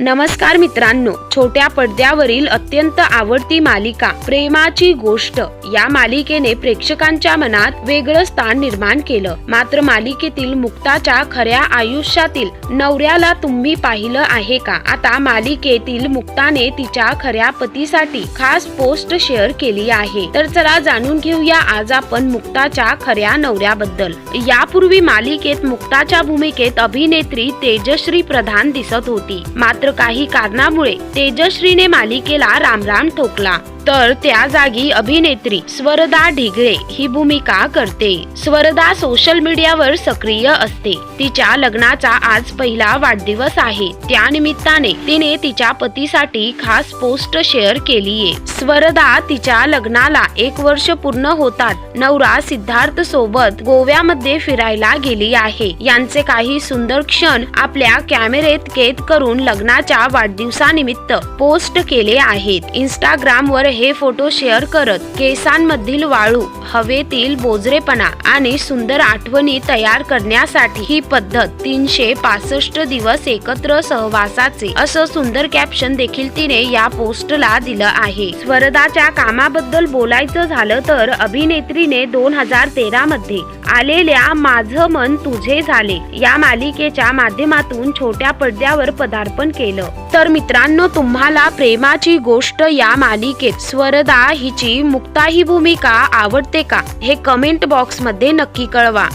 नमस्कार मित्रांनो छोट्या पडद्यावरील अत्यंत आवडती मालिका प्रेमाची गोष्ट या मालिकेने प्रेक्षकांच्या मनात वेगळं स्थान निर्माण केलं. मात्र मालिकेतील मुक्ताच्या खऱ्या आयुष्यातील नवऱ्याला तुम्ही पाहिलं आहे का? आता मालिकेतील मुक्ताने तिच्या खऱ्या पतीसाठी खास पोस्ट शेअर केली आहे. तर चला जाणून घेऊया आज आपण मुक्ताच्या खऱ्या नवऱ्याबद्दल. यापूर्वी मालिकेत मुक्ताच्या भूमिकेत अभिनेत्री तेजश्री प्रधान दिसत होती. मात्र काही कारणामुळे तेजश्रीने मालिकेला रामराम ठोकला तर त्या जागी अभिनेत्री स्वरदा ढिगळे ही भूमिका करते. स्वरदा सोशल मीडियावर सक्रिय असते. तिच्या लग्नाचा आज पहिला वाढदिवस आहे. त्या निमित्ताने तिने तिच्या पतीसाठी खास पोस्ट शेअर केलीये स्वरदा तिच्या लग्नाला एक वर्ष पूर्ण होतात. नवरा सिद्धार्थ सोबत गोव्यामध्ये फिरायला गेली आहे. यांचे काही सुंदर क्षण आपल्या कॅमेरेत कैद करून लग्नाच्या वाढदिवसानिमित्त पोस्ट केले आहेत. इंस्टाग्राम वर हे फोटो शेअर करत केसांमधील वाळू हवेतील बोजरेपणा आणि सुंदर आठवणी तयार करण्यासाठी ही पद्धत तीनशे पासष्ट दिवस एकत्र सहवासाचे असं सुंदर कॅप्शन देखील तिने या पोस्टला दिलं आहे. स्वरदाच्या कामाबद्दल बोलायचं झालं तर अभिनेत्रीने दोन हजार तेरा मध्ये आलेल्या माझं मन तुझे झाले. या मालिकेच्या माध्यमातून छोट्या पडद्यावर पदार्पण केलं. तर मित्रांनो तुम्हाला प्रेमाची गोष्ट या मालिकेत स्वरदा हिची मुक्ता ही भूमिका आवडते का? हे कमेंट बॉक्समध्ये नक्की कळवा.